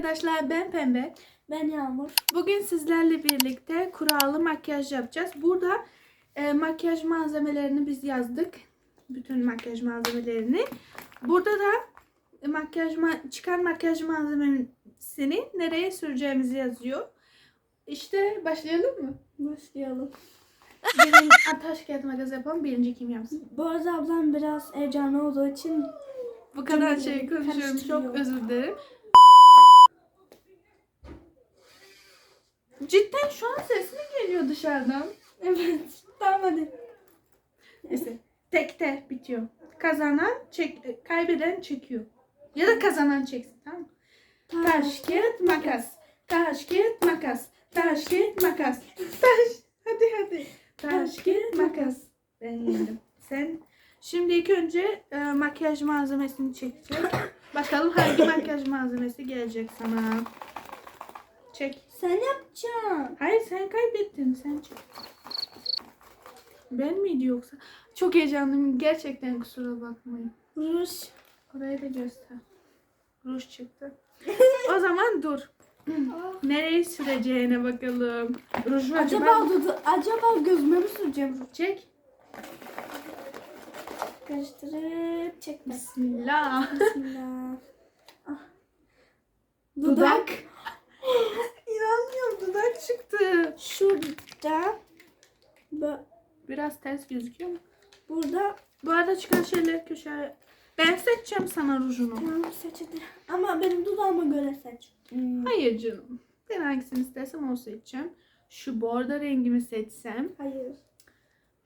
arkadaşlar ben Pembe. Ben Yağmur. Bugün sizlerle birlikte kurallı makyaj yapacağız. Burada e, makyaj malzemelerini biz yazdık. Bütün makyaj malzemelerini. Burada da e, makyaj ma- çıkan makyaj malzemesini nereye süreceğimizi yazıyor. İşte başlayalım mı? Başlayalım. Birinci, taş kağıt makas yapalım. Birinci kim yapsın? Bu arada ablam biraz heyecanlı olduğu için Bu kadar şey konuşuyorum. Çok özür dilerim. Cidden şu an ses mi geliyor dışarıdan? evet. Tamam hadi. Neyse. Tekte bitiyor. Kazanan çek, kaybeden çekiyor. Ya da kazanan çeksin tamam mı? Taş, kağıt, makas. Taş, kağıt, makas. Taş, kağıt, makas. Taş. Hadi hadi. Taş, kağıt, makas. Ben yendim. Sen şimdi ilk önce e, makyaj malzemesini çekeceğim. Bakalım hangi makyaj malzemesi gelecek sana. Çek. Sen yapacaksın. Hayır sen kaybettin. Sen çek. Ben miydi yoksa? Çok heyecanlıyım. Gerçekten kusura bakmayın. Ruj. Orayı da göster. Ruj çıktı. o zaman dur. Nereye süreceğine bakalım. Ruj acaba? Acaba dudu, acaba gözüme mi süreceğim ruj? Çek. Karıştırıp çekme. Bismillah. Bismillah. Ah. Dudak. İnanmıyorum dudak çıktı. Şurada. Bu- Biraz ters gözüküyor mu? Burada. Bu arada çıkan şeyleri köşeye... Ben seçeceğim sana rujunu. Tamam seç hadi. Ama benim dudağıma göre seç. Hmm. Hayır canım. Ben hangisini istersem onu seçeceğim. Şu bordo rengimi seçsem. Hayır.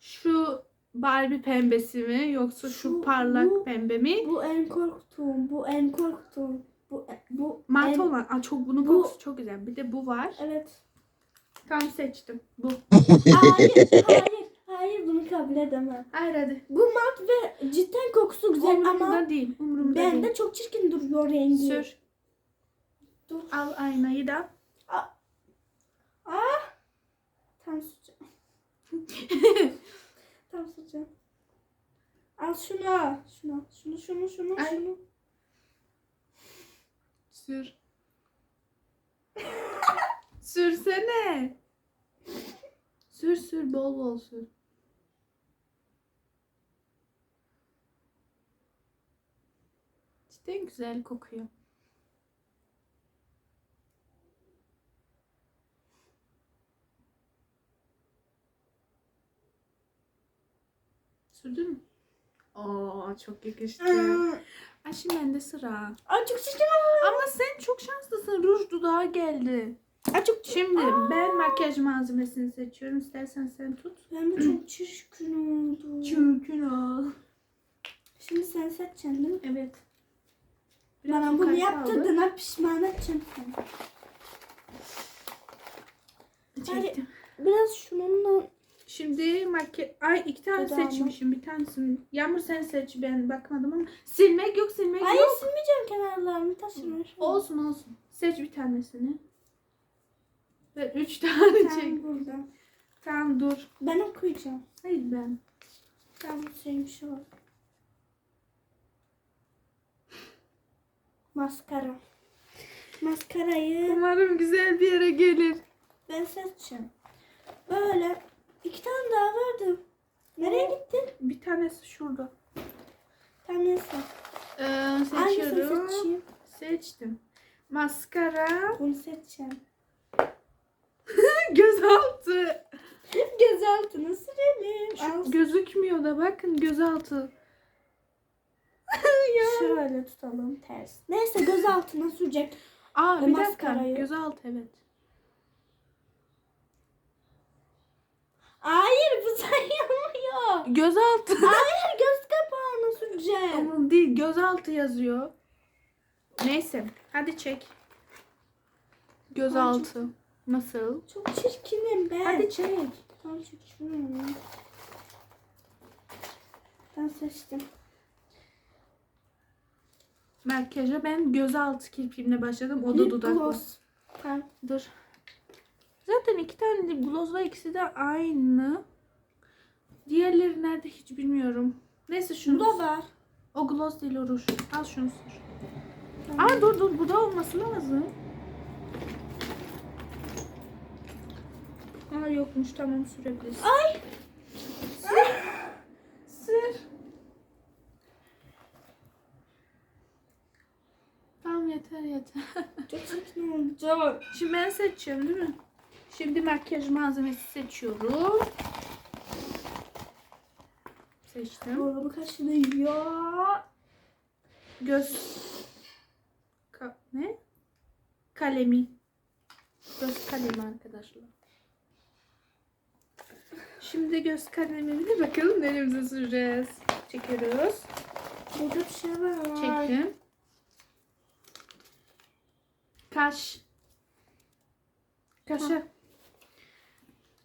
Şu Barbie pembesi mi yoksa şu, Şu- parlak bu- pembe mi? Bu en korktuğum. Bu en korktuğum. Bu bu Mat en- olan. Aa, çok bunun Bu- kokusu çok güzel. Bir de bu var. Evet. Tam seçtim. Bu. Hayır, hayır, hayır bunu kabul edemem. Hayır hadi. Bu mat ve cidden kokusu güzel Umurumda ama değil. Umurumda bende değil. çok çirkin duruyor rengi. Sür. Dur. Al aynayı da. Tam süreceğim. Tam süreceğim. Al şunu. Şunu, şunu, şunu, şunu, Ay. şunu. Sür. Sürsene. Sür sür bol bol sür. Cidden güzel kokuyor. Sürdün mü? Oo çok yakıştı. Aa, Ay şimdi bende sıra. Ay çok çirkin. Ama sen çok şanslısın. Ruj dudağı geldi. Ay çok. Şimdi ben makyaj malzemesini seçiyorum. İstersen sen tut. Ben de çok çirkin oldu. Çirkin ol. Şimdi sen seçeceksin değil mi? Evet. Bana yukarı bunu yaptırdığına pişman edeceğim seni. Çektim. Biraz şununla Şimdi makyaj... Ay iki tane Dudağımı. seçmişim. Bir tanesini. Yağmur sen seç. Ben bakmadım ama. Silmek yok silmek Hayır yok. silmeyeceğim kenarlarını taşımış. Olsun olsun. Seç bir tanesini. Ve üç tane çek. Sen burada. Tamam dur. Ben okuyacağım. Hayır ben. Ben şeyim şu. Maskara. Maskarayı Umarım güzel bir yere gelir. ben seçeceğim. Böyle iki tane daha vardı. Nereye gitti? Bir tanesi şurada. Tam neyse. Ee, Hangisini seçiyorum. seçeyim? Seçtim. Maskara. Bunu seçeceğim. Gözaltı. Gözaltına sürelim. Şu Al. gözükmüyor da bakın gözaltı. Şöyle tutalım ters. Neyse gözaltına sürecek. Aa bir dakika. maskarayı. Gözaltı evet. Hayır bu sayılmıyor. Gözaltı. Hayır göz kapağına süreceğim. Ama değil gözaltı yazıyor. Neyse hadi çek. Gözaltı. Nasıl? Çok çirkinim ben. Hadi çek. Tam çirkinim. Ben seçtim. Makyaja ben gözaltı kirpiğimle başladım. O da dudaklı. gloss. Tamam. Dur. Zaten iki tane lip gloss var. İkisi de aynı. Diğerleri nerede hiç bilmiyorum. Neyse şunu. Bu da var. O gloss değil o ruj. Al şunu sür. Tamam. Aa dur dur bu da olması lazım. Aa yokmuş tamam sürebilirsin. Ay. Sır. Tamam yeter yeter. Çok olacak. Şimdi ben seçiyorum değil mi? Şimdi makyaj malzemesi seçiyorum. Seçtim. Dolabı kaçırıyor. Göz Ka- ne? Kalemi. Göz kalemi arkadaşlar. Şimdi göz kalemini bakalım neremize süreceğiz. Çekiyoruz. Burada bir şey var. Çektim. Kaş. Kaşa.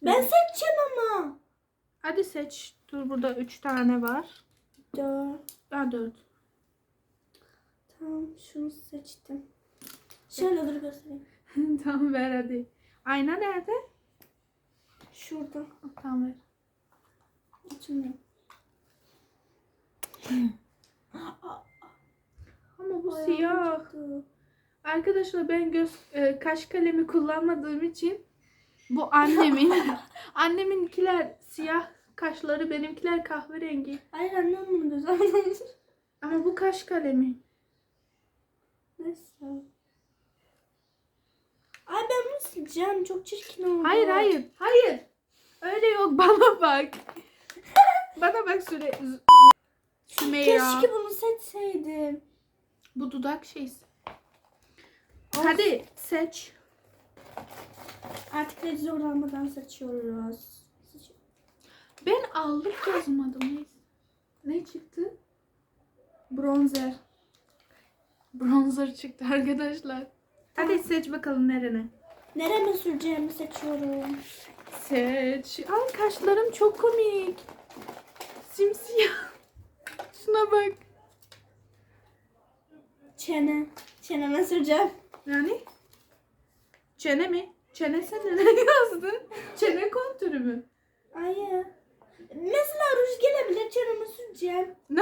Ben seçeceğim ama. Hadi seç. Dur burada üç tane var. Dört. Daha dört. Tamam şunu seçtim. Şöyle dur göstereyim. tamam ver hadi. Ayna nerede? Şurada. Tamam ver. Açılmıyor. Ama bu Ayağım siyah. acıdı. Arkadaşlar ben göz e, kaş kalemi kullanmadığım için bu annemin anneminkiler siyah kaşları benimkiler kahverengi. Hayır annem bunu güzel. Ama bu kaş kalemi. Neyse. Ay ben bunu sileceğim. Çok çirkin oldu. Hayır hayır hayır. Öyle yok bana bak. bana bak süre Sümeyra. Keşke bunu seçseydim. Bu dudak şeysi. Hadi seç. Artık uğranmadan seçiyoruz. Ben aldım yazmadım. Neyse. Ne çıktı? Bronzer. Bronzer çıktı arkadaşlar. Hadi seç bakalım nerene. Nereme süreceğimi seçiyorum. Seç. Ay kaşlarım çok komik. Simsiyah. Şuna bak. Çene. Çeneme süreceğim. Yani? Çene mi? Çene sen nereye yazdın? Çene kontürü mü? Hayır. Mesela ruj gelebilir çeneme süreceğim.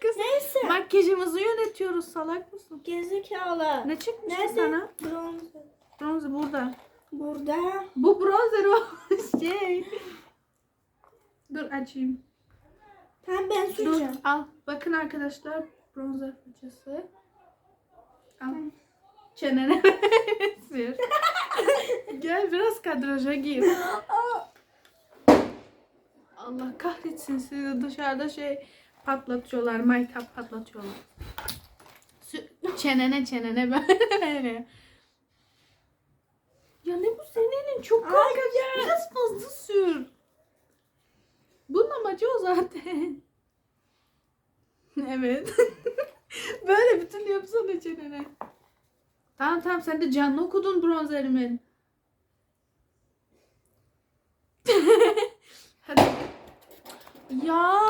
Kız Neyse. makyajımızı yönetiyoruz salak mısın? Gerizekalı. Ne çıkmıştı Nerede? sana? Bronzer. Bronzer burada. Burada. Bu bronzer o şey. Dur açayım. Tamam ben Dur süreceğim. al. Bakın arkadaşlar bronzer fırçası. Al. Çenene sür. Gel biraz kadraja gir. Allah kahretsin sizi dışarıda şey patlatıyorlar. Make-up patlatıyorlar. Çenene çenene böyle. Ya ne bu senenin çok korkacak. Biraz fazla sür. Bunun amacı o zaten. evet. böyle bütün yapsana çenene. Tamam tamam sen de canlı okudun bronzerimin. Hadi. Ya.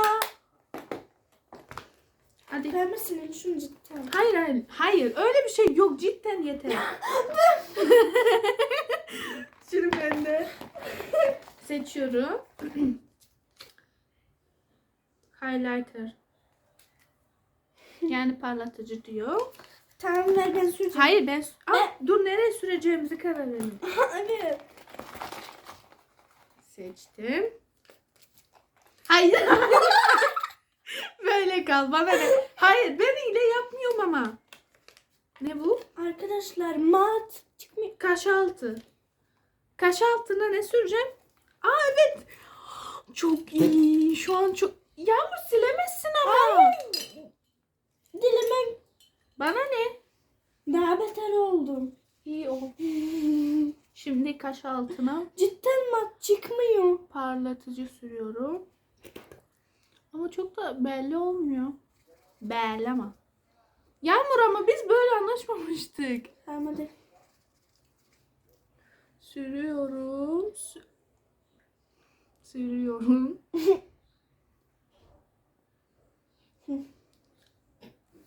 Hadi. Ben mi sileyim şunu cidden? Hayır hayır. Hayır öyle bir şey yok cidden yeter. Şimdi ben de seçiyorum. Highlighter. Yani parlatıcı diyor. Tamam ver ben süreceğim. Hayır ben... Aa, dur nereye süreceğimizi karar verelim. evet. Seçtim. Hayır. Böyle kal bana ne? Hayır ben hile yapmıyorum ama. Ne bu? Arkadaşlar mat çıkmıyor. Kaş altı. Kaş altına ne süreceğim? Aa evet. Çok iyi. Şu an çok... Yağmur silemezsin ama. Dilemen Bana ne? daha beter oldum. İyi o. Şimdi kaş altına Cidden mat çıkmıyor. parlatıcı sürüyorum. Ama çok da belli olmuyor. Belli ama. Yağmur ama biz böyle anlaşmamıştık. Tamam hadi. Sürüyorum. Sü- Sürüyorum.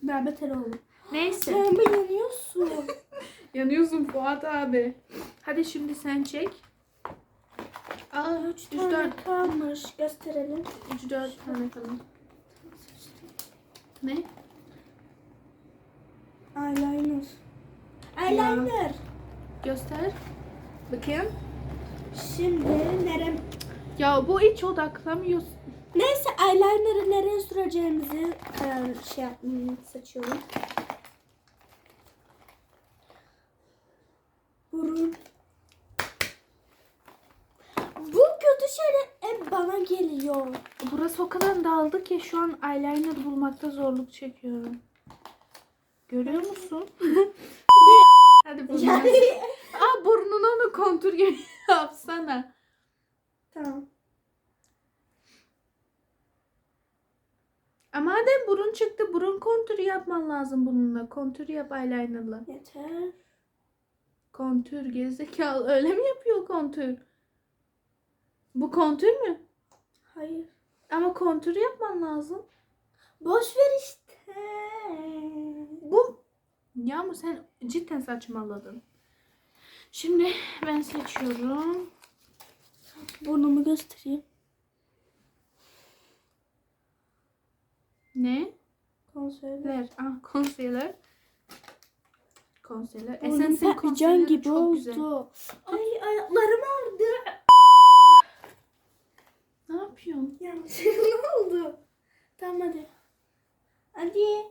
Daha beter oldum. Neyse. Sen mi yanıyorsun? Yanıyorsun Fuat abi. Hadi şimdi sen çek. Aa, Üç 3 tane 4 kalmış. Gösterelim. 3 4 tane kalın. Ne? Eyeliner. Eyeliner. Göster. Bakayım. Şimdi nerem... Ya bu hiç odaklamıyorsun. Neyse eyeliner'ı nereye süreceğimizi şey yapmayı seçiyorum. Burun. Bu kötü şeyler hep geliyor. Burası o kadar dağıldı ki şu an eyeliner bulmakta zorluk çekiyorum. Görüyor musun? Hadi burnunu. Yani... Aa burnunu onu kontur gibi yapsana. tamam. Ama madem burun çıktı burun kontürü yapman lazım bununla. Kontür yap eyelinerla. Yeter. Kontür gerizekalı öyle mi yapıyor kontür? Bu kontür mü? Hayır. Ama kontür yapman lazım. Boş ver işte. Bu Yağmur sen cidden saçmaladın. Şimdi ben seçiyorum. Burnumu göstereyim. Ne? Konserve. Ver. Ah concealer. Concealer. Burnum Essence'in patlıcan concealer'ı gibi çok oldu. güzel. Ay ayaklarım ağrıdı. Ne yapıyorsun? Yanlış ne oldu? Tamam hadi. Hadi.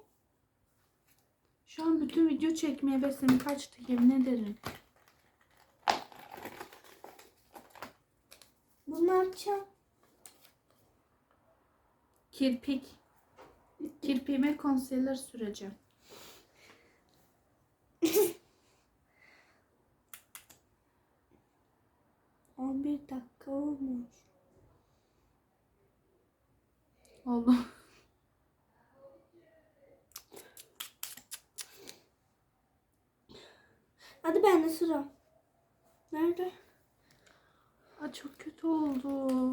Şu an bütün video çekmeye besim kaçtı yemin ederim. Bunu ne yapacağım? Kirpik. Kirpiğime concealer süreceğim. On bir dakika olmuş. Oldu. Hadi ben de sıra. Nerede? Aa, çok kötü oldu.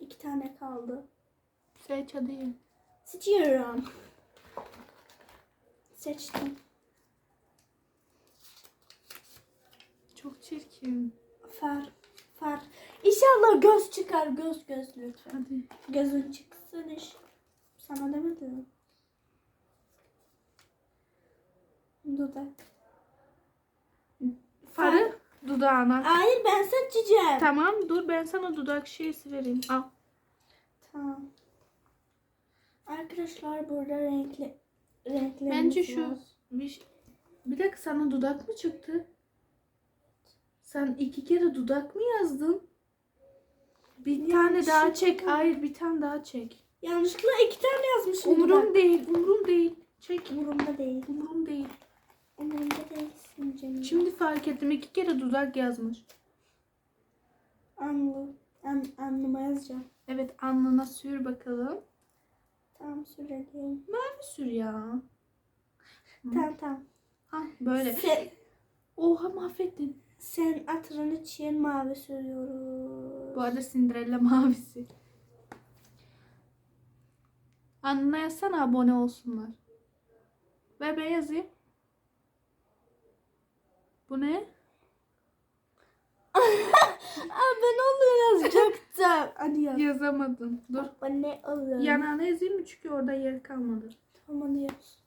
İki tane kaldı. Seç hadi. Seçiyorum. Seçtim. Çok çirkin. Far. Far. İnşallah göz çıkar. Göz göz lütfen. Hadi. Gözün çıksın iş. Sana demedim. Dudak. Farı dudağına. Hayır ben seçeceğim. Tamam dur ben sana dudak şeysi vereyim. Al. Tamam. Arkadaşlar burada renkli renklerimiz Bence şu bir, bir dakika sana dudak mı çıktı? Sen iki kere dudak mı yazdın? Bir tane daha çek. Yanlışlıkla. Hayır bir tane daha çek. Yanlışlıkla iki tane yazmışım. Umurum değil. Umurum değil. Çek. Umurumda değil. Umurum değil. Umurumda değilsin canım. Şimdi fark ettim iki kere dudak yazmış. Anlı. An, anlıma yazacağım. Evet alnına sür bakalım. Tamam sürelim. Mavi sür ya. Tamam tamam. Ha böyle. Sen, Oha mahvettin. sen atırın için mavi sürüyoruz. Bu arada Cinderella mavisi. Anına yazsana abone olsunlar. Ver ben yazayım. Bu ne? Aa, ben onu yazacaktım. Hadi yaz. Yazamadım. Dur. Ben ne alırım? Yanağına yazayım mı? Çünkü orada yer kalmadı. Tamam hadi yaz.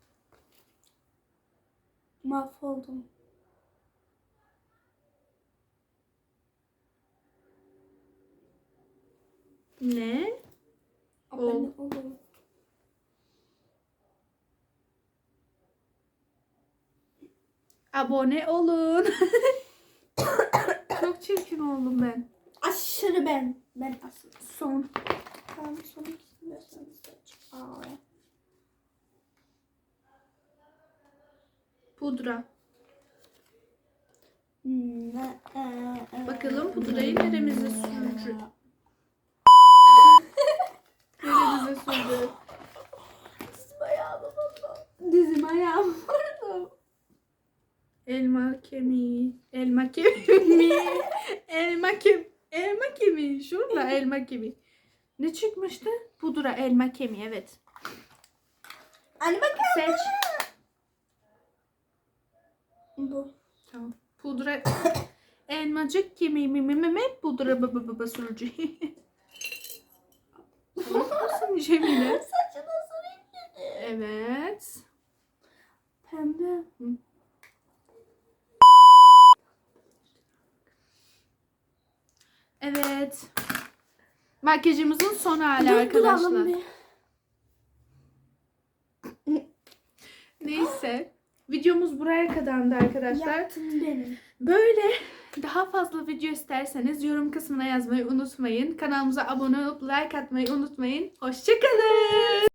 Mahvoldum. Ne? Abone Ol. olun. Abone olun. Çok çirkin oldum ben. Aşırı ben. Ben aşırı. Son. Tamam son ikisini de sen seç. Aa. Pudra. Hmm, e, e, Bakalım e, pudrayı neremize sürücü. Neremize sürdü. Dizim ayağıma vurdu. Dizim ayağıma vurdu. Elma kemiği. Elma kemiği. elma kem elma kemiği. Şurada elma kemiği. Ne çıkmıştı? Pudra elma kemiği evet. Anne bak. Seç. Bu. Tamam. Pudra elmacık kemiği mi mi mi mi pudra baba baba sürücü. Mısın Cemile? Saçı nasıl renkledi? Evet. Pembe. Hı. Evet. Makyajımızın son hali Dur, arkadaşlar. bir. Neyse. Videomuz buraya kadardı arkadaşlar. Yaptın benim. Böyle daha fazla video isterseniz yorum kısmına yazmayı unutmayın. Kanalımıza abone olup like atmayı unutmayın. Hoşçakalın.